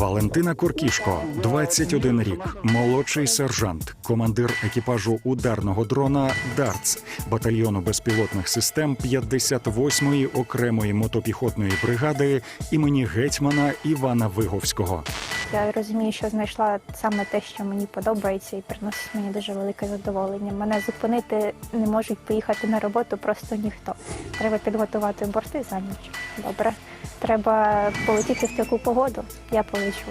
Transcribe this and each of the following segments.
Валентина Коркішко, 21 рік, молодший сержант, командир екіпажу ударного дрона Дартс батальйону безпілотних систем 58-ї окремої мотопіхотної бригади імені гетьмана Івана Виговського. Я розумію, що знайшла саме те, що мені подобається, і приносить мені дуже велике задоволення. Мене зупинити не можуть поїхати на роботу просто ніхто. Треба підготувати борти за ніч. Добре. Треба полетіти в таку погоду. Я полечу.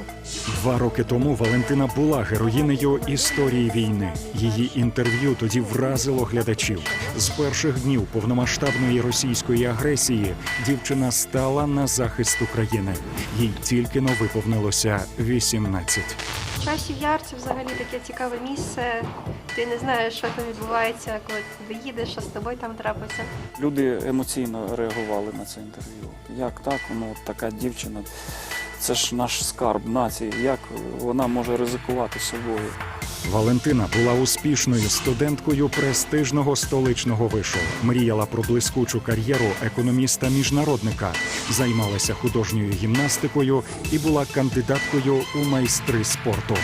Два роки тому Валентина була героїнею історії війни. Її інтерв'ю тоді вразило глядачів. З перших днів повномасштабної російської агресії дівчина стала на захист України. Їй тільки но виповнилося 18. Часів Яр це взагалі таке цікаве місце. Ти не знаєш, що там відбувається, коли ти їдеш, що з тобою там трапиться. Люди емоційно реагували на це інтерв'ю. Як так? Ну, от така дівчина, це ж наш скарб нації. Як вона може ризикувати собою? Валентина була успішною студенткою престижного столичного вишу. Мріяла про блискучу кар'єру економіста-міжнародника, займалася художньою гімнастикою і була кандидаткою у майстри спорту.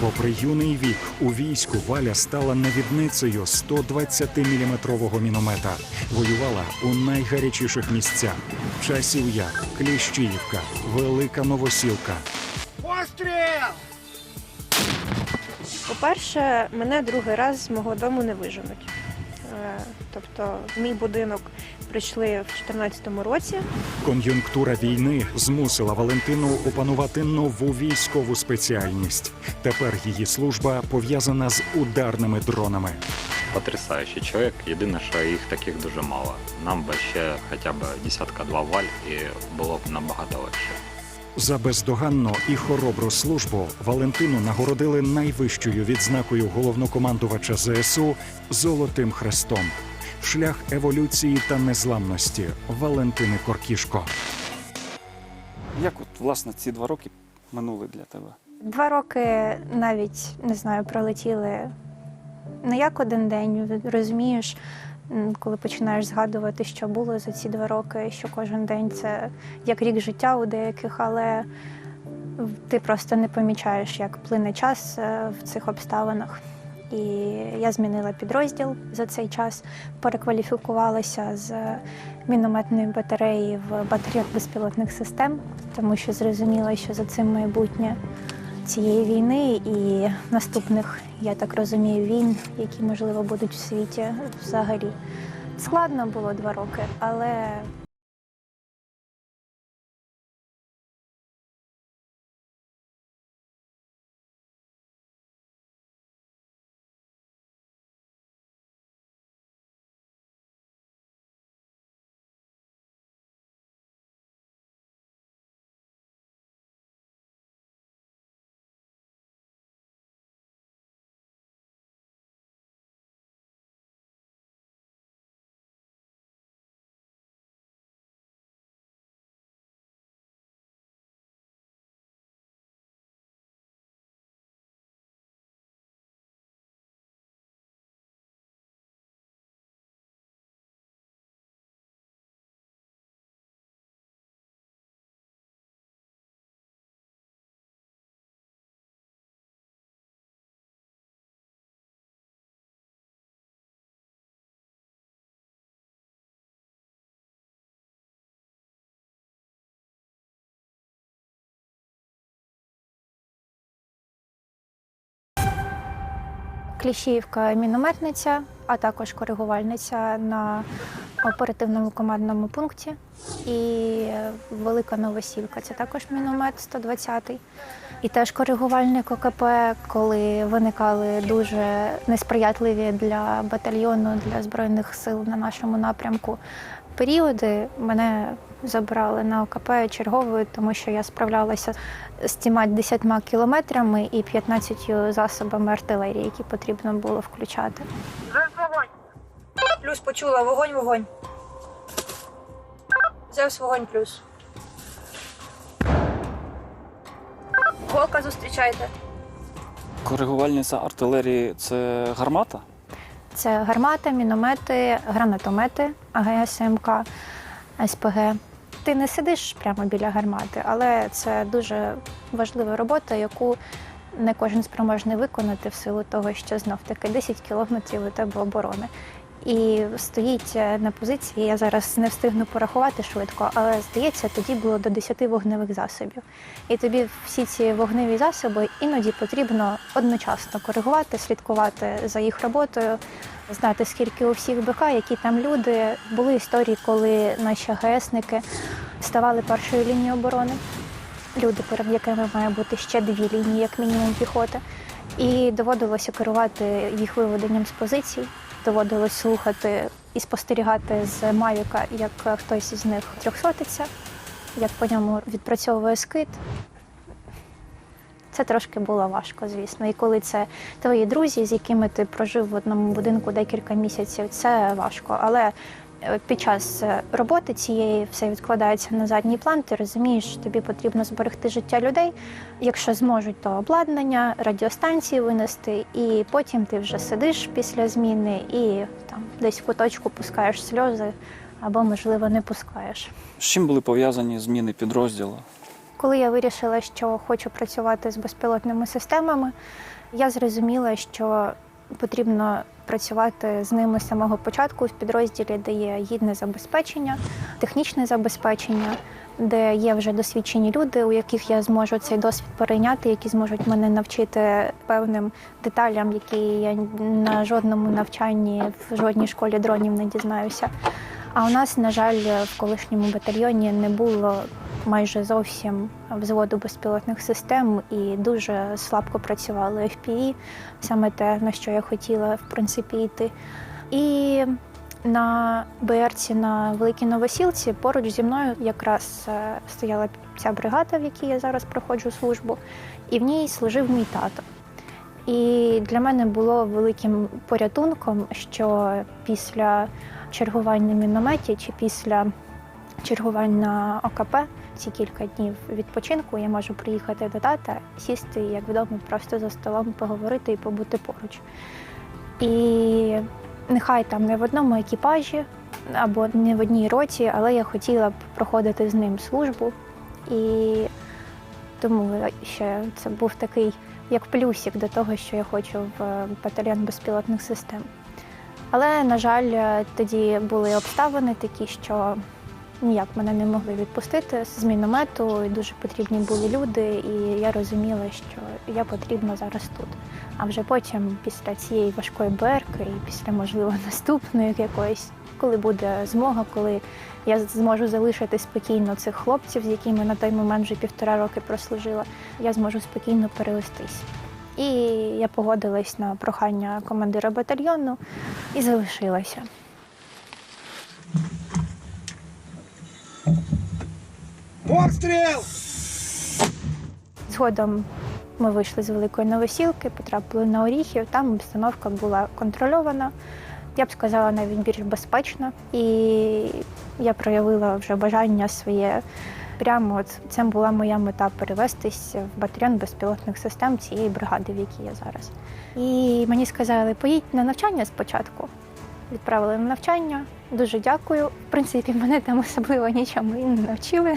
Попри юний вік, у війську Валя стала навідницею 120-мм міномета. Воювала у найгарячіших місцях: Часів Кліщіївка, Велика Новосілка. По-перше, мене другий раз з мого дому не виженуть. Е, Тобто, в мій будинок прийшли в 2014 році. Кон'юнктура війни змусила Валентину опанувати нову військову спеціальність. Тепер її служба пов'язана з ударними дронами. Потрясаючий чоловік. Єдине, що їх таких дуже мало. Нам би ще хоча б десятка-два валь, і було б набагато легше. За бездоганну і хоробру службу Валентину нагородили найвищою відзнакою головнокомандувача ЗСУ Золотим Хрестом. Шлях еволюції та незламності Валентини Коркішко. Як от власне ці два роки минули для тебе? Два роки навіть не знаю, пролетіли не як один день. Розумієш, коли починаєш згадувати, що було за ці два роки, що кожен день це як рік життя у деяких, але ти просто не помічаєш, як плине час е, в цих обставинах. І я змінила підрозділ за цей час, перекваліфікувалася з мінометної батареї в батарею безпілотних систем, тому що зрозуміла, що за цим майбутнє цієї війни і наступних, я так розумію, війн, які можливо будуть в світі взагалі. Складно було два роки, але Кліщіївка мінометниця, а також коригувальниця на оперативному командному пункті. І Велика Новосілка це також міномет 120-й. І теж коригувальник ОКП, коли виникали дуже несприятливі для батальйону, для Збройних сил на нашому напрямку періоди, мене забрали на ОКП черговою, тому що я справлялася з цими 10 кілометрами і 15 засобами артилерії, які потрібно було включати. вогонь. Плюс почула вогонь, вогонь. Зевс вогонь плюс. Волка зустрічайте. Коригувальниця артилерії це гармата? Це гармати, міномети, гранатомети, АГС, МК, СПГ. Ти не сидиш прямо біля гармати, але це дуже важлива робота, яку не кожен спроможний виконати в силу того, що знов таки 10 кілометрів у тебе оборони. І стоїть е, на позиції, я зараз не встигну порахувати швидко, але здається, тоді було до 10 вогневих засобів. І тобі всі ці вогневі засоби іноді потрібно одночасно коригувати, слідкувати за їх роботою, знати, скільки у всіх БК, які там люди. Були історії, коли наші ГСники ставали першою лінією оборони. Люди, перед якими має бути ще дві лінії, як мінімум піхоти. І доводилося керувати їх виведенням з позицій. Доводилось слухати і спостерігати з Мавіка, як хтось із них трьохсотиться, як по ньому відпрацьовує скид. Це трошки було важко, звісно. І коли це твої друзі, з якими ти прожив в одному будинку декілька місяців, це важко. Але під час е, роботи цієї все відкладається на задній план. Ти розумієш, що тобі потрібно зберегти життя людей. Якщо зможуть, то обладнання, радіостанції винести, і потім ти вже сидиш після зміни і там десь в куточку пускаєш сльози або, можливо, не пускаєш. З чим були пов'язані зміни підрозділу? Коли я вирішила, що хочу працювати з безпілотними системами, я зрозуміла, що потрібно працювати з ними з самого початку в підрозділі, де є гідне забезпечення, технічне забезпечення, де є вже досвідчені люди, у яких я зможу цей досвід перейняти, які зможуть мене навчити певним деталям, які я на жодному навчанні в жодній школі дронів не дізнаюся. А у нас, на жаль, в колишньому батальйоні не було майже зовсім взводу безпілотних систем і дуже слабко працювали FPV, саме те, на що я хотіла в принципі йти. І на БРці на Великій Новосілці поруч зі мною якраз е, стояла ця бригада, в якій я зараз проходжу службу, і в ній служив мій тато. І для мене було великим порятунком, що після чергувань на мінометі чи після чергувань на ОКП ці кілька днів відпочинку я можу приїхати до тата, сісти, як вдома, просто за столом поговорити і побути поруч. І нехай там не в одному екіпажі або не в одній роті, але я хотіла б проходити з ним службу. І тому ще це був такий як плюсик до того, що я хочу в батальйон безпілотних систем. Але, на жаль, тоді були обставини такі, що ніяк мене не могли відпустити з міномету, і дуже потрібні були люди, і я розуміла, що я потрібна зараз тут. А вже потім, після цієї важкої берки, і після, можливо, наступної якоїсь, коли буде змога, коли я зможу залишити спокійно цих хлопців, з якими на той момент вже півтора роки прослужила, я зможу спокійно перевестись. І я погодилась на прохання командира батальйону і залишилася. Обстріл! Згодом ми вийшли з великої новосілки, потрапили на Оріхів. Там обстановка була контрольована. Я б сказала, навіть більш безпечна. І я проявила вже бажання своє. Прямо от це була моя мета перевестись в батальйон безпілотних систем цієї бригади, в якій я зараз. І мені сказали, поїдь на навчання спочатку. Відправили на навчання. Дуже дякую. В принципі, мене там особливо нічому і не навчили.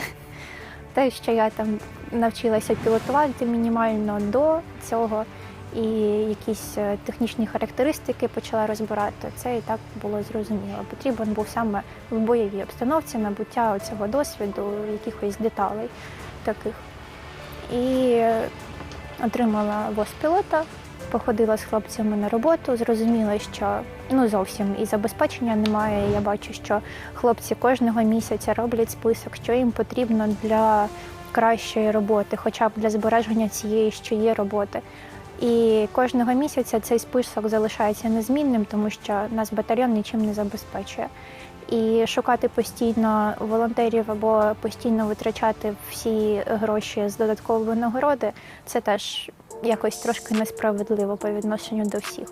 Те, що я там навчилася пілотувати мінімально до цього, і якісь е, технічні характеристики почала розбирати, це і так було зрозуміло. Потрібен був саме в бойовій обстановці набуття цього досвіду, якихось деталей таких. І отримала ВОЗ походила з хлопцями на роботу, зрозуміла, що ну зовсім і забезпечення немає. Я бачу, що хлопці кожного місяця роблять список, що їм потрібно для кращої роботи, хоча б для збереження цієї, що є роботи. І кожного місяця цей список залишається незмінним, тому що нас батальйон нічим не забезпечує. І шукати постійно волонтерів або постійно витрачати всі гроші з додаткової нагороди це теж якось трошки несправедливо по відношенню до всіх.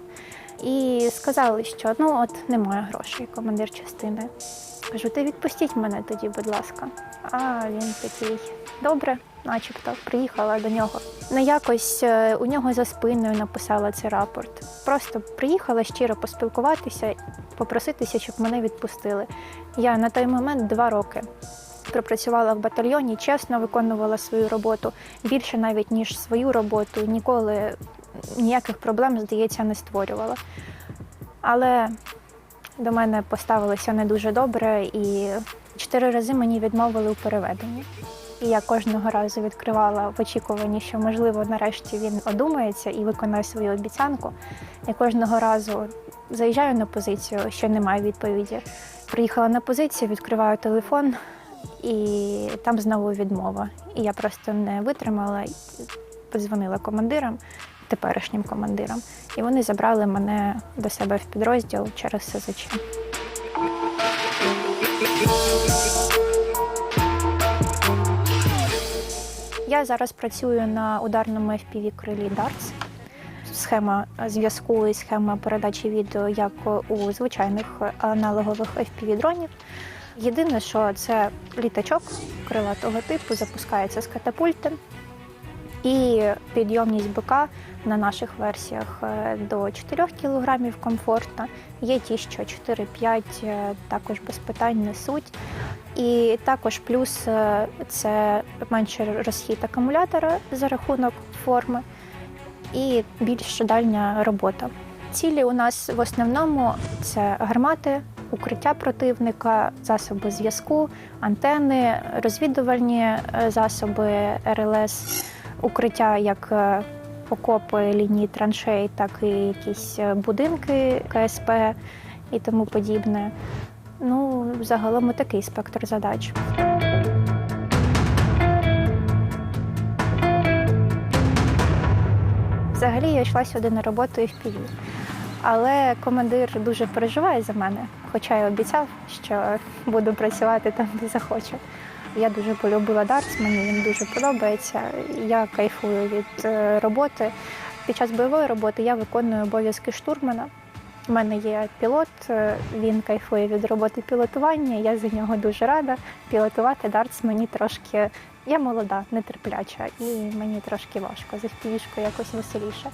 І сказали, що ну от немає грошей, командир частини. Кажу, ти відпустіть мене тоді, будь ласка. А він такий добре, начебто, приїхала до нього. Не якось е, у нього за спиною написала цей рапорт. Просто приїхала щиро поспілкуватися, попроситися, щоб мене відпустили. Я на той момент два роки пропрацювала в батальйоні, чесно виконувала свою роботу більше навіть ніж свою роботу. Ніколи ніяких проблем, здається, не створювала. Але до мене поставилися не дуже добре, і чотири рази мені відмовили у переведенні. І я кожного разу відкривала в очікуванні, що можливо нарешті він одумається і виконає свою обіцянку. Я кожного разу заїжджаю на позицію, ще немає відповіді. Приїхала на позицію, відкриваю телефон, і там знову відмова. І я просто не витримала, подзвонила командирам, теперішнім командирам, і вони забрали мене до себе в підрозділ через СЗЧ. Я зараз працюю на ударному fpv крилі DARTS. Схема зв'язку і схема передачі відео як у звичайних аналогових fpv дронів. Єдине, що це літачок крилатого типу, запускається з катапульти. І підйомність БК на наших версіях е, до 4 кг комфортна. Є ті, що 4-5 е, також без питань несуть. І також плюс е, це менший розхід акумулятора за рахунок форми і більш дальня робота. Цілі у нас в основному це гармати, укриття противника, засоби зв'язку, антени, розвідувальні засоби РЛС, укриття як е, окопи, лінії траншей, так і якісь е, будинки КСП і тому подібне. Ну, загалом такий спектр задач. Взагалі я йшла сюди на роботу і в піві. Але командир дуже переживає за мене, хоча й обіцяв, що буду працювати там, де захочу. Я дуже полюбила дартс, мені він дуже подобається. Я кайфую від е, роботи. Під час бойової роботи я виконую обов'язки штурмана. У мене є пілот, е, він кайфує від роботи пілотування. Я за нього дуже рада. Пілотувати дартс мені трошки. Я молода, нетерпляча, і мені трошки важко. За якось веселіше.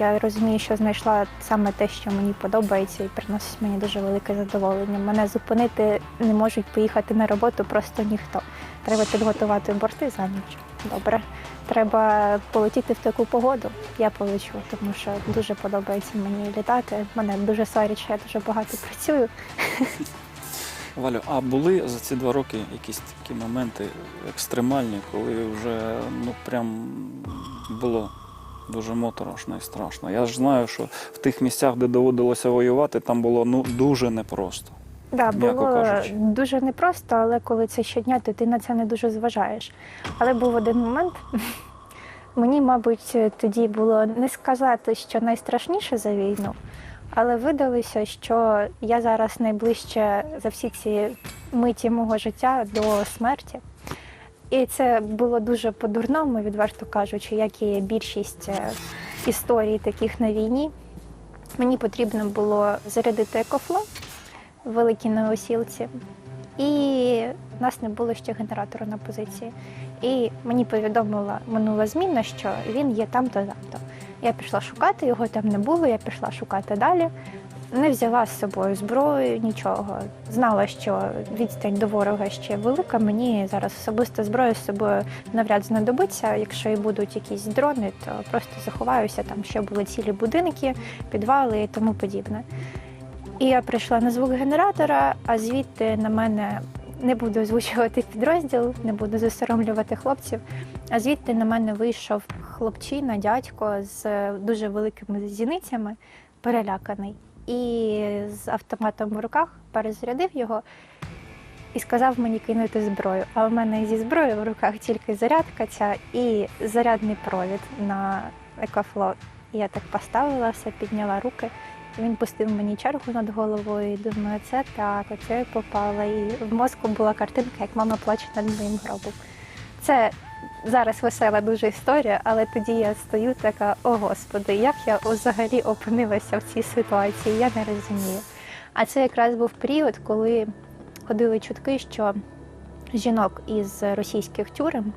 Я розумію, що знайшла саме те, що мені подобається, і приносить мені дуже велике задоволення. Мене зупинити не можуть поїхати на роботу просто ніхто. Треба підготувати борти за ніч. Добре. Треба полетіти в таку погоду. Я полечу, тому що дуже подобається мені літати. Мене дуже сварять, я дуже багато працюю. Валю, а були за ці два роки якісь такі моменти екстремальні, коли вже ну прям було дуже моторошно і страшно. Я ж знаю, що в тих місцях, де доводилося воювати, там було ну дуже непросто. Да, було кажучи. дуже непросто, але коли це щодня, то ти на це не дуже зважаєш. Але був один момент. Мені, мабуть, тоді було не сказати, що найстрашніше за війну, але видалося, що я зараз найближче за всі ці миті мого життя до смерті. І це було дуже по-дурному, відверто кажучи, як і більшість е, історій таких на війні. Мені потрібно було зарядити екофло в великій новосілці, і в нас не було ще генератора на позиції. І мені повідомила минула зміна, що він є там-то там-то. Я пішла шукати, його там не було, я пішла шукати далі. Не взяла з собою зброю, нічого. Знала, що відстань до ворога ще велика. Мені зараз особиста зброя з собою навряд знадобиться. Якщо і будуть якісь дрони, то просто заховаюся там, що були цілі будинки, підвали і тому подібне. І я прийшла на звук генератора, а звідти на мене не буду озвучувати підрозділ, не буду засоромлювати хлопців. А звідти на мене вийшов хлопчина, дядько з дуже великими зіницями, переляканий. І з автоматом в руках перезарядив його і сказав мені кинути зброю. А в мене зі зброєю в руках тільки зарядка ця і зарядний провід на екофло. Я так поставила все, підняла руки. Він пустив мені чергу над головою і думаю, це так, оце я попала. І в мозку була картинка, як мама плаче над моїм гробом. Це зараз весела дуже історія, але тоді я стою така, о господи, як я взагалі опинилася в цій ситуації, я не розумію. А це якраз був період, коли ходили чутки, що жінок із російських тюрем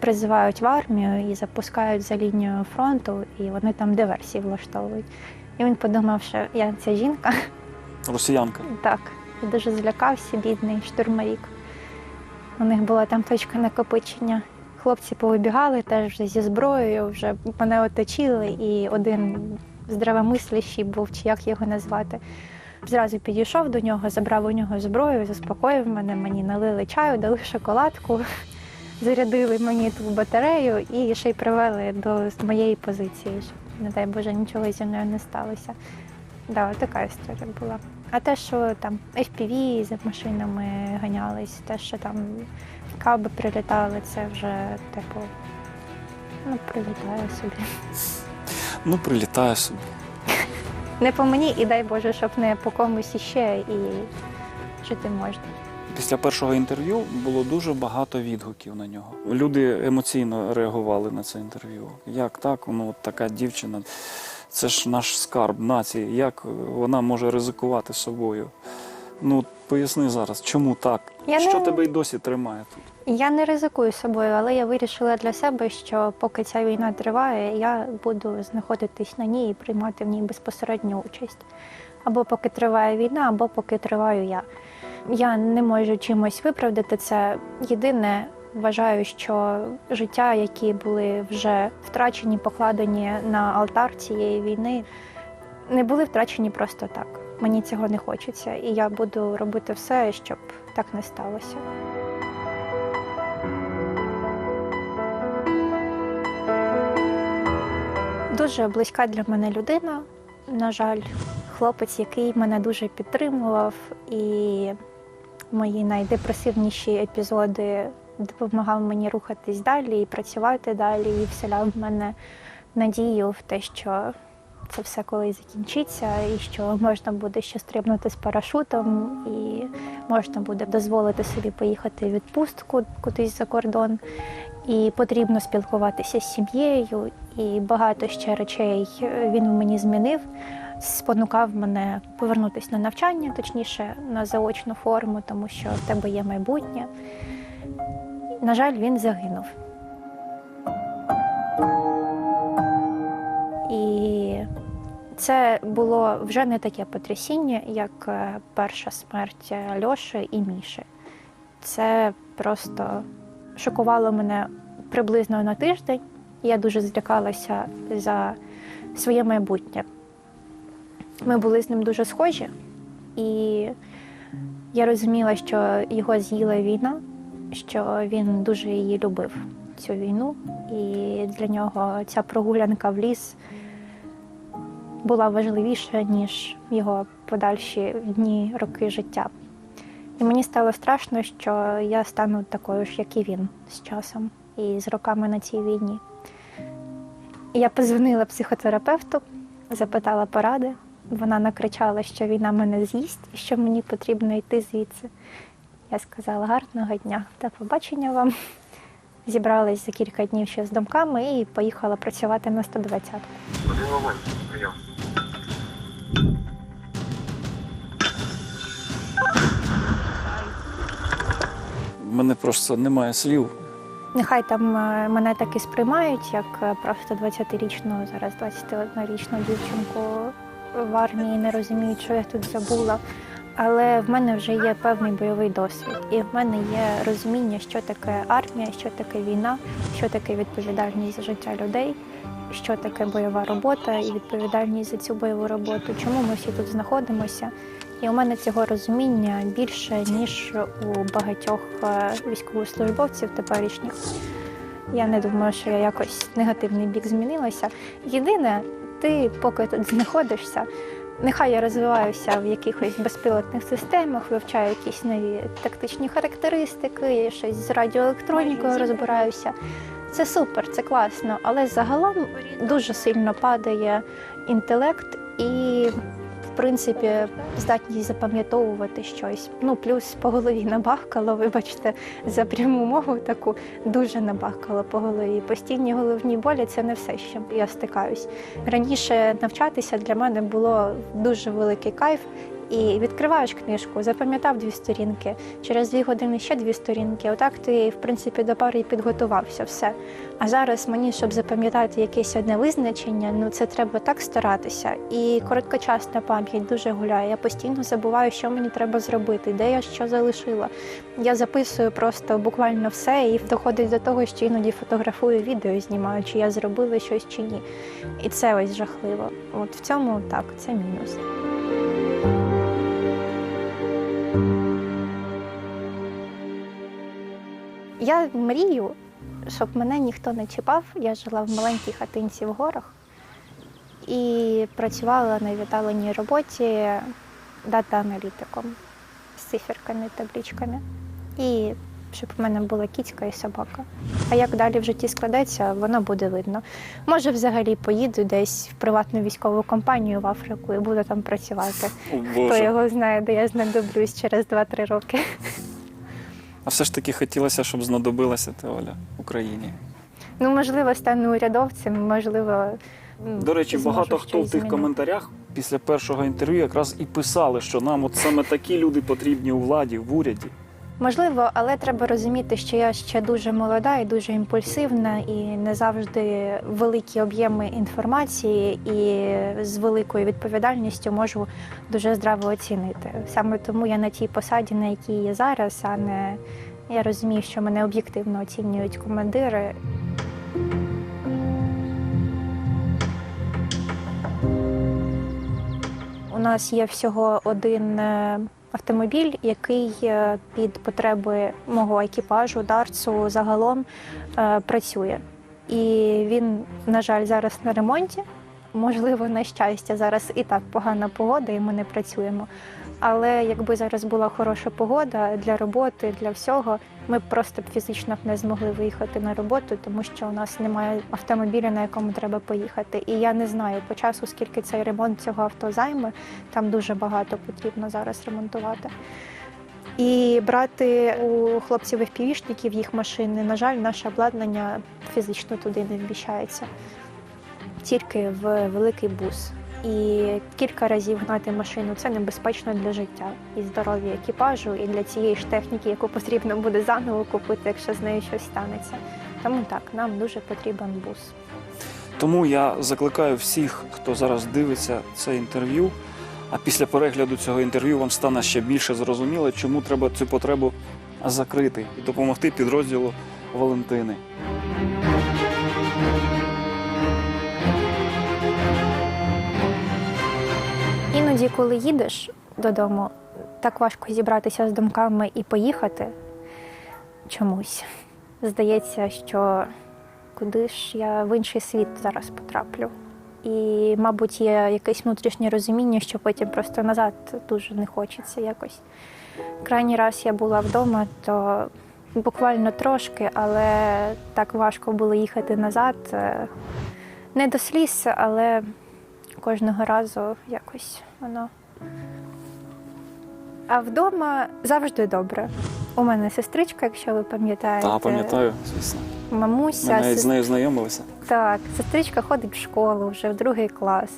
призивають в армію і запускають за лінію фронту, і вони там диверсії влаштовують. І він подумав, що я ця жінка, Росіянка. так, дуже злякався, бідний штурмовик. У них була там точка накопичення. Хлопці повибігали теж зі зброєю, вже мене оточили, і один здравомислящий був, чи як його назвати. Зразу підійшов до нього, забрав у нього зброю, заспокоїв мене, мені налили чаю, дали шоколадку, зарядили мені ту батарею і ще й привели до моєї позиції. Не дай Боже, нічого зі мною не сталося. Да, така історія була. А те, що там FPV за машинами ганялись, те, що там каби прилітали, це вже типу, ну, прилітає собі. Ну, прилітає собі. Не по мені, і дай Боже, щоб не по комусь іще і жити можна. Після першого інтерв'ю було дуже багато відгуків на нього. Люди емоційно реагували на це інтерв'ю. Як так? Ну, от така дівчина, це ж наш скарб нації. Як вона може ризикувати собою? Ну, поясни зараз, чому так? Я Що не- тебе й досі тримає тут? Я не ризикую собою, але я вирішила для себе, що поки ця війна триває, я буду знаходитись на ній і приймати в ній безпосередню участь. Або поки триває війна, або поки триваю я. Я не можу чимось виправдати це. Єдине, вважаю, що життя, які були вже втрачені, покладені на алтар цієї війни, не були втрачені просто так. Мені цього не хочеться, і я буду робити все, щоб так не сталося. Дуже близька для мене людина. На жаль, хлопець, який мене дуже підтримував, і мої найдепресивніші епізоди допомагав мені рухатись далі і працювати далі, і вселяв в мене надію в те, що це все колись закінчиться, і що можна буде ще стрибнути з парашутом, і можна буде дозволити собі поїхати в відпустку кудись за кордон. І потрібно спілкуватися з сім'єю, і багато ще речей він в мені змінив, спонукав мене повернутися на навчання, точніше на заочну форму, тому що в тебе є майбутнє. На жаль, він загинув. І це було вже не таке потрясіння, як е, перша смерть Льоші і Міші. Це просто шокувало мене приблизно на тиждень. Я дуже злякалася за своє майбутнє. Ми були з ним дуже схожі, і я розуміла, що його з'їла війна, що він дуже її любив, цю війну, і для нього ця прогулянка в ліс була важливіша, ніж його подальші дні, роки життя. І мені стало страшно, що я стану такою ж, як і він з часом і з роками на цій війні. Я позвонила психотерапевту, запитала поради. Вона накричала, що війна мене з'їсть і що мені потрібно йти звідси. Я сказала гарного дня та побачення вам. Зібралась за кілька днів ще з думками і поїхала працювати на 120-ку. У мене просто немає слів. Нехай там е, мене так і сприймають, як е, просто 20-річну, зараз 21-річну дівчинку в армії, не розуміють, що я тут забула. Але в мене вже є певний бойовий досвід, і в мене є розуміння, що таке армія, що таке війна, що таке відповідальність за життя людей, що таке бойова робота і відповідальність за цю бойову роботу, чому ми всі тут знаходимося. І у мене цього розуміння більше, ніж у багатьох е, військовослужбовців теперішніх. Я не думаю, що я якось негативний бік змінилася. Єдине, ти поки тут знаходишся, нехай я розвиваюся в якихось безпілотних системах, вивчаю якісь нові тактичні характеристики, щось з радіоелектронікою розбираюся. Це супер, це класно, але загалом дуже сильно падає інтелект і принципі, здатність запам'ятовувати щось. Ну, плюс по голові набахкало, вибачте, за пряму мову таку дуже набахкало по голові. Постійні головні болі це не все, чим я стикаюсь. Раніше навчатися для мене було дуже великий кайф, І відкриваєш книжку, запам'ятав дві сторінки, через дві години ще дві сторінки. Отак ти, в принципі, до пари і підготувався все. А зараз мені, щоб запам'ятати якесь одне визначення, ну це треба так старатися. І короткочасна пам'ять дуже гуляє. Я постійно забуваю, що мені треба зробити, де я що залишила. Я записую просто буквально все і доходить до того, що іноді фотографую відео, знімаю, чи я зробила щось чи ні. І це ось жахливо. От в цьому так, це мінус. Я мрію, щоб мене ніхто не чіпав. Я жила в маленькій хатинці в горах і працювала на віддаленій роботі дата-аналітиком з циферками, табличками. І щоб в мене була кіцька і собака. А як далі в житті складеться, воно буде видно. Може, взагалі поїду десь в приватну військову компанію в Африку і буду там працювати. О, Хто його знає, де я знадоблюсь через 2-3 роки. А все ж таки хотілося, щоб знадобилася ти, Оля, Україні. Ну, можливо, стану урядовцем, можливо. До речі, зможу багато хто щось в тих змінити. коментарях після першого інтерв'ю якраз і писали, що нам от саме такі люди потрібні у владі, в уряді. Можливо, але треба розуміти, що я ще дуже молода і дуже імпульсивна, і не завжди великі об'єми інформації і з великою відповідальністю можу дуже здраво оцінити. Саме тому я на тій посаді, на якій є зараз, а не я розумію, що мене об'єктивно оцінюють командири. У нас є всього один е, автомобіль, який е, під потреби мого екіпажу, дарцу загалом е, працює. І він, на жаль, зараз на ремонті. Можливо, на щастя, зараз і так погана погода, і ми не працюємо. Але якби зараз була хороша погода для роботи, для всього, ми просто б фізично б не змогли виїхати на роботу, тому що у нас немає автомобіля, на якому треба поїхати. І я не знаю по часу, скільки цей ремонт цього авто займе. Там дуже багато потрібно зараз ремонтувати. І брати у хлопців впівішників їх машини, на жаль, наше обладнання фізично туди не вміщається. Тільки в великий бус. І кілька разів гнати машину це небезпечно для життя і здоров'я екіпажу, і для цієї ж техніки, яку потрібно буде заново купити, якщо з нею щось станеться. Тому так, нам дуже потрібен бус. Тому я закликаю всіх, хто зараз дивиться це інтерв'ю. А після перегляду цього інтерв'ю вам стане ще більше зрозуміло, чому треба цю потребу закрити і допомогти підрозділу Валентини. Іноді, коли їдеш додому, так важко зібратися з думками і поїхати чомусь. Здається, що куди ж я в інший світ зараз потраплю. І, мабуть, є якесь внутрішнє розуміння, що потім просто назад дуже не хочеться якось. Крайній раз я була вдома, то буквально трошки, але так важко було їхати назад. Е, Не до сліз, але кожного разу якось воно. А вдома завжди добре. У мене сестричка, якщо ви пам'ятаєте. Та пам'ятаю, звісно. Ми Мамуся, навіть з нею знайомилися. так, сестричка ходить в школу вже в другий клас.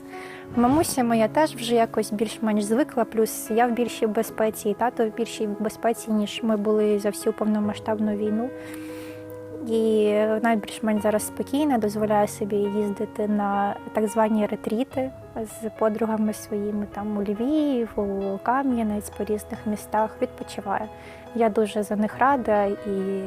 Мамуся моя теж вже якось більш-менш звикла, плюс я в більшій безпеці, і тато в більшій безпеці, ніж ми були за всю повномасштабну війну. І вона більш-менш зараз спокійна, дозволяє собі їздити на так звані ретріти з подругами своїми там у Львів, у Кам'янець, по різних містах, відпочиває. Я дуже за них рада і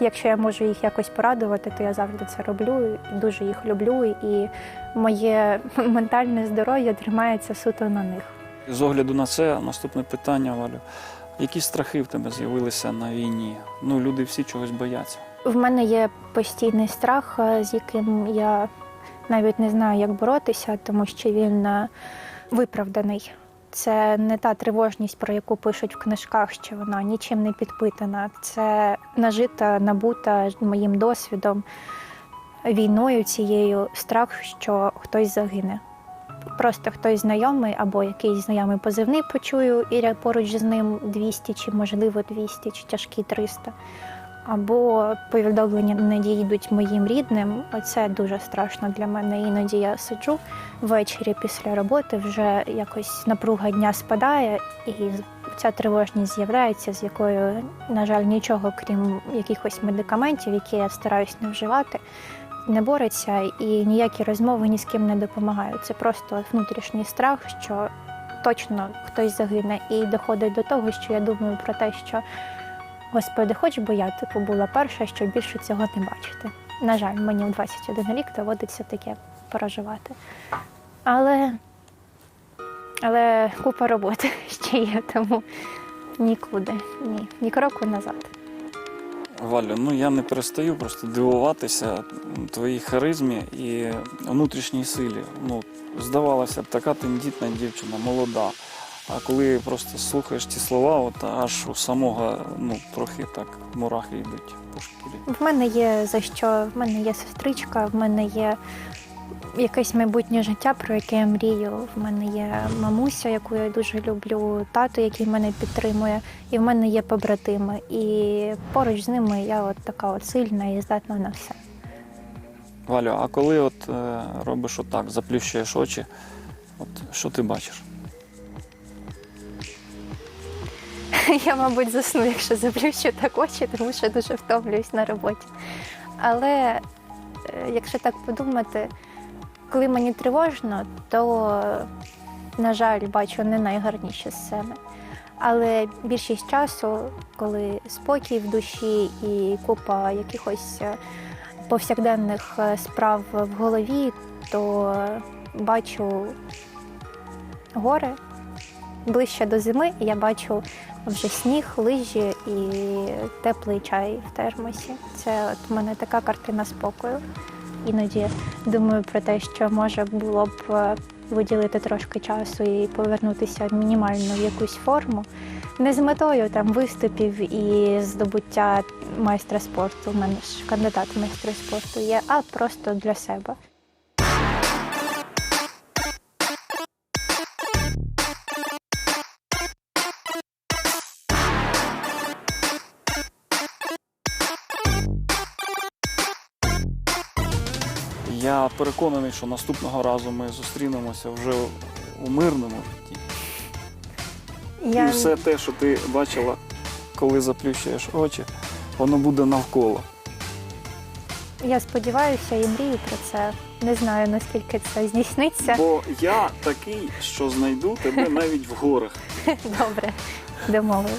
Якщо я можу їх якось порадувати, то я завжди це роблю і дуже їх люблю. І моє ментальне здоров'я тримається суто на них. З огляду на це, наступне питання, Валю. Які страхи в тебе з'явилися на війні? Ну, люди всі чогось бояться. В мене є постійний страх, е, з яким я навіть не знаю, як боротися, тому що він е, виправданий. Це не та тривожність, про яку пишуть в книжках, що вона нічим не підпитана. Це нажита, набута моїм досвідом, війною цією страх, що хтось загине. Просто хтось знайомий або якийсь знайомий позивний почую, і поруч з ним 200 чи можливо 200, чи тяжкі 300. Або повідомлення не дійдуть моїм рідним. Оце дуже страшно для мене. Іноді я сиджу ввечері після роботи, вже якось напруга дня спадає, і ця тривожність з'являється, з якою, на жаль, нічого, крім якихось медикаментів, які я стараюсь не вживати, не бореться, і ніякі розмови ні з ким не допомагають. Це просто внутрішній страх, що точно хтось загине, і доходить до того, що я думаю про те, що Господи, хоч би я типу була перша, щоб більше цього не бачити. На жаль, мені в 21 рік доводиться таке переживати. Але, але купа роботи ще є, тому нікуди. Ні, ні кроку назад. Валю, ну я не перестаю просто дивуватися твоїй харизмі і внутрішній силі. Ну, здавалося б, така тендітна дівчина, молода. А коли просто слухаєш ці слова, от аж у самого ну, трохи так мурахи йдуть по шкірі. В мене є за що, в мене є сестричка, в мене є якесь майбутнє життя, про яке я мрію. В мене є мамуся, яку я дуже люблю, тато, який мене підтримує, і в мене є побратими. І поруч з ними я от така от сильна і здатна на все. Валю, а коли от е, робиш отак, заплющуєш очі, от що ти бачиш? Я, мабуть, засну, якщо заплющу так очі, тому що дуже втомлююсь на роботі. Але е, якщо так подумати, коли мені тривожно, то, на жаль, бачу не найгарніші сцени. Але більшість часу, коли спокій в душі і купа якихось е, повсякденних е, справ в голові, то бачу гори ближче до зими, і я бачу вже сніг, лижі і теплий чай в термосі. Це от в мене така картина спокою. Іноді думаю про те, що може було б е, виділити трошки часу і повернутися мінімально в якусь форму. Не з метою там виступів і здобуття майстра спорту. У мене ж кандидат в майстри спорту є, а просто для себе. Я переконаний, що наступного разу ми зустрінемося вже у мирному житті. Я І все те, що ти бачила, коли заплющуєш очі, воно буде навколо. Я сподіваюся і мрію про це. Не знаю наскільки це здійсниться. Бо я такий, що знайду тебе навіть в горах. Добре, домовились.